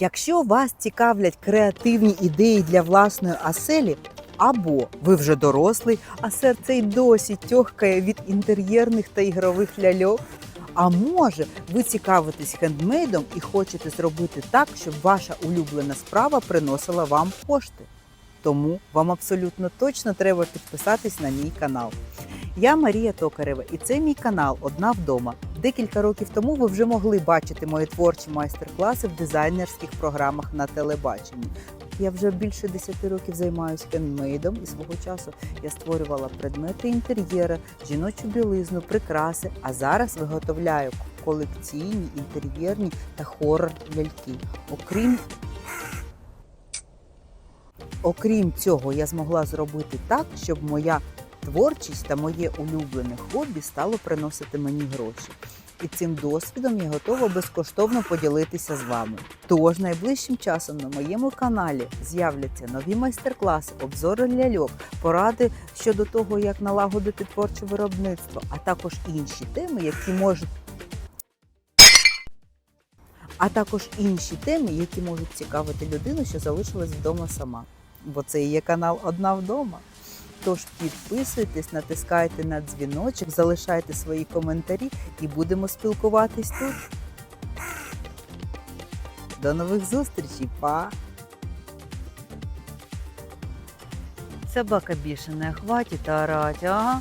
Якщо вас цікавлять креативні ідеї для власної оселі, або ви вже дорослий, а серце й досі тьохкає від інтер'єрних та ігрових ляльок. А може, ви цікавитесь хендмейдом і хочете зробити так, щоб ваша улюблена справа приносила вам кошти. Тому вам абсолютно точно треба підписатись на мій канал. Я Марія Токарева, і це мій канал Одна вдома. Декілька років тому ви вже могли бачити мої творчі майстер-класи в дизайнерських програмах на телебаченні. Я вже більше 10 років займаюся хендмейдом і свого часу я створювала предмети інтер'єра, жіночу білизну, прикраси. А зараз виготовляю колекційні, інтер'єрні та хорор ляльки. Окрім Окрім цього, я змогла зробити так, щоб моя творчість та моє улюблене хобі стало приносити мені гроші. І цим досвідом я готова безкоштовно поділитися з вами. Тож найближчим часом на моєму каналі з'являться нові майстер-класи, обзори ляльок, поради щодо того, як налагодити творче виробництво, а також інші теми, які можуть. А також інші теми, які можуть цікавити людину, що залишилась вдома сама. Бо це і є канал Одна вдома. Тож підписуйтесь, натискайте на дзвіночок, залишайте свої коментарі і будемо спілкуватись тут. До нових зустрічей, па! Собака більше не хватить орать, ага.